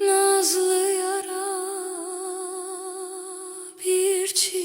nazlı yara bir çiçek